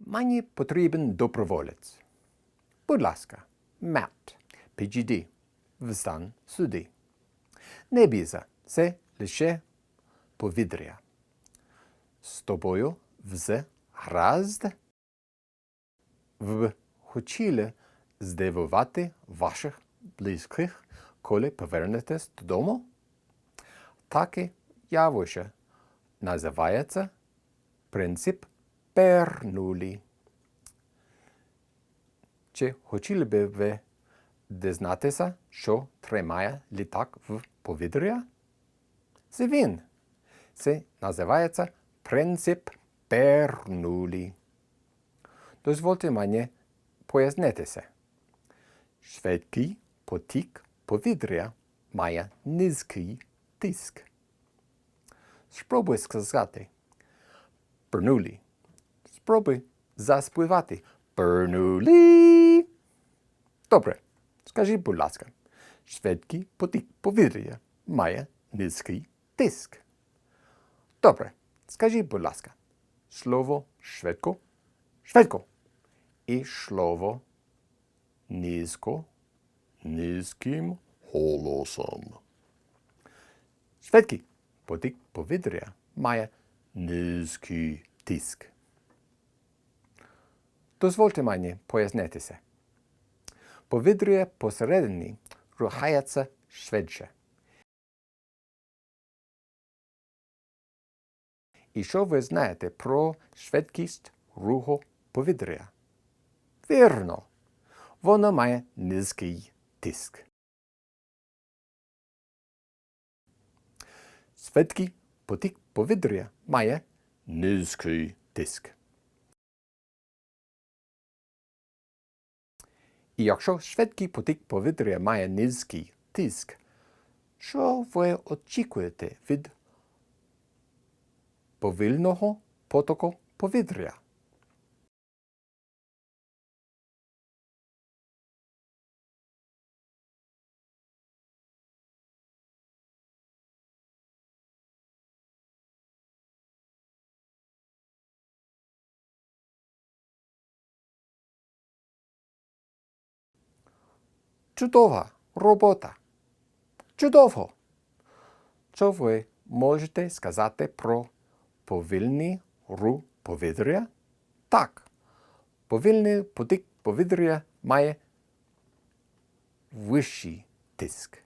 Мені потрібен доброволець. Будь ласка, Мет, підійди, встань сюди. Не бійся, це лише повітря. З тобою все гаразд. Ви хотіли здивувати ваших близьких, коли повернетесь додому? Таке явище називається принцип Бернулі. Чи хотіли би ви дізнатися, що тримає літак в повітря? Це він. Це називається принцип Бернулі. Дозвольте мені пояснитися. Швидкий потік повітря має низький тиск. Спробуй сказати Бернулі. Спробуй заспівати Бернулі. Добре. Скажіть, будь ласка, швидкий потік повітря має низький тиск. Добре. Скажіть, будь ласка, слово швидко, швидко. І слово низько, низьким голосом. Швидкий потік повітря має низький тиск. Дозвольте мені пояснитися. Повітря посередині рухається швидше. І що ви знаєте про швидкість руху повітря? Вірно, воно має низький тиск. Швидкий потік повітря має низький тиск. І якщо швидкий потік повітря має низький тиск, що ви очікуєте від повільного потоку повітря? Чудова робота. Чудово. Що ви можете сказати про повільний рух повітря? Так. Повільний потік повітря має вищий тиск.